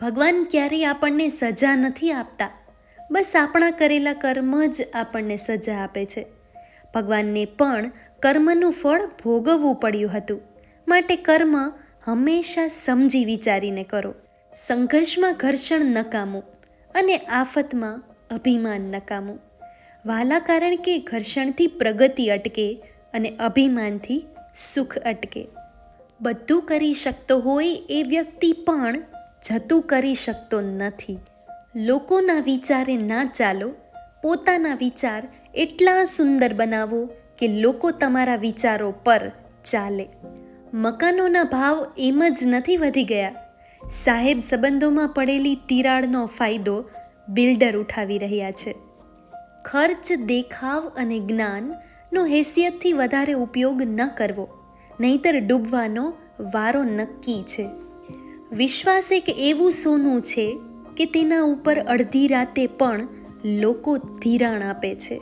ભગવાન ક્યારેય આપણને સજા નથી આપતા. બસ આપણા કરેલા કર્મ જ આપણને સજા આપે છે. ભગવાનને પણ કર્મનું ફળ ભોગવવું પડ્યું હતું. માટે કર્મ હંમેશા સમજી વિચારીને કરો. સંઘર્ષમાં ઘર્ષણ નકામું અને આફતમાં અભિમાન નકામું. વાલા કારણ કે ઘર્ષણથી પ્રગતિ અટકે અને અભિમાનથી સુખ અટકે. બધું કરી શકતો હોય એ વ્યક્તિ પણ જતું કરી શકતો નથી. લોકોના વિચારે ના ચાલો, પોતાના વિચાર એટલા સુંદર બનાવો કે લોકો તમારા વિચારો પર ચાલે. મકાનોના ભાવ એમ જ નથી વધી ગયા. સાહેબ સંબંધોમાં પડેલી તિરાડનો ફાયદો બિલ્ડર ઉઠાવી રહ્યા છે. ખર્ચ, દેખાવ અને જ્ઞાનનો હેસિયતથી વધારે ઉપયોગ ન કરવો, નહીતર ડૂબવાનો વારો નક્કી છે. વિશ્વાસ એક એવું સોનું છે કે તેના ઉપર અડધી રાતે પણ લોકો ધિરાણ આપે છે.